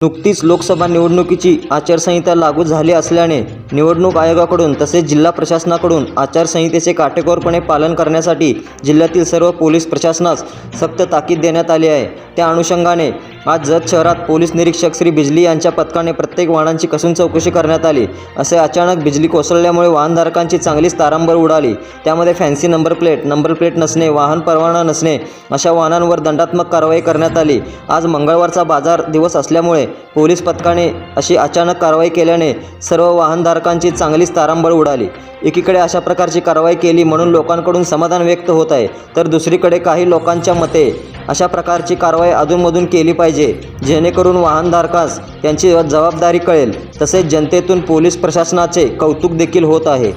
नुकतीच लोकसभा निवडणुकीची आचारसंहिता लागू झाली असल्याने निवडणूक आयोगाकडून तसेच जिल्हा प्रशासनाकडून आचारसंहितेचे काटेकोरपणे पालन करण्यासाठी जिल्ह्यातील सर्व पोलीस प्रशासनास सक्त ताकीद देण्यात आली आहे. त्या अनुषंगाने आज जत शहरात पोलीस निरीक्षक श्री बिजली यांच्या पथकाने प्रत्येक वाहनांची कसून चौकशी करण्यात आली. असे अचानक बिजली कोसळल्यामुळे वाहनधारकांची चांगलीच तारांबर उडाली. त्यामध्ये fancy number plate number plate नसणे वाहन परवाना नसणे अशा वाहनांवर दंडात्मक कारवाई करण्यात आली. आज मंगळवारचा बाजार दिवस असल्यामुळे पोलीस पथकाने अशी अचानक कारवाई केल्याने सर्व वाहनधारक वाहनधारकांची चांगलीच तारांबळ उडाली. एकीकडे अशा प्रकारची कारवाई केली म्हणून लोकांकडून समाधान व्यक्त होत आहे तर दुसरीकडे काही लोकांच्या मते अशा प्रकारची कारवाई अधूनमधून केली पाहिजे जेणेकरून वाहनधारकास त्यांची जबाबदारी कळेल. तसेच जनतेतून पोलीस प्रशासनाचे कौतुक देखील होत आहे.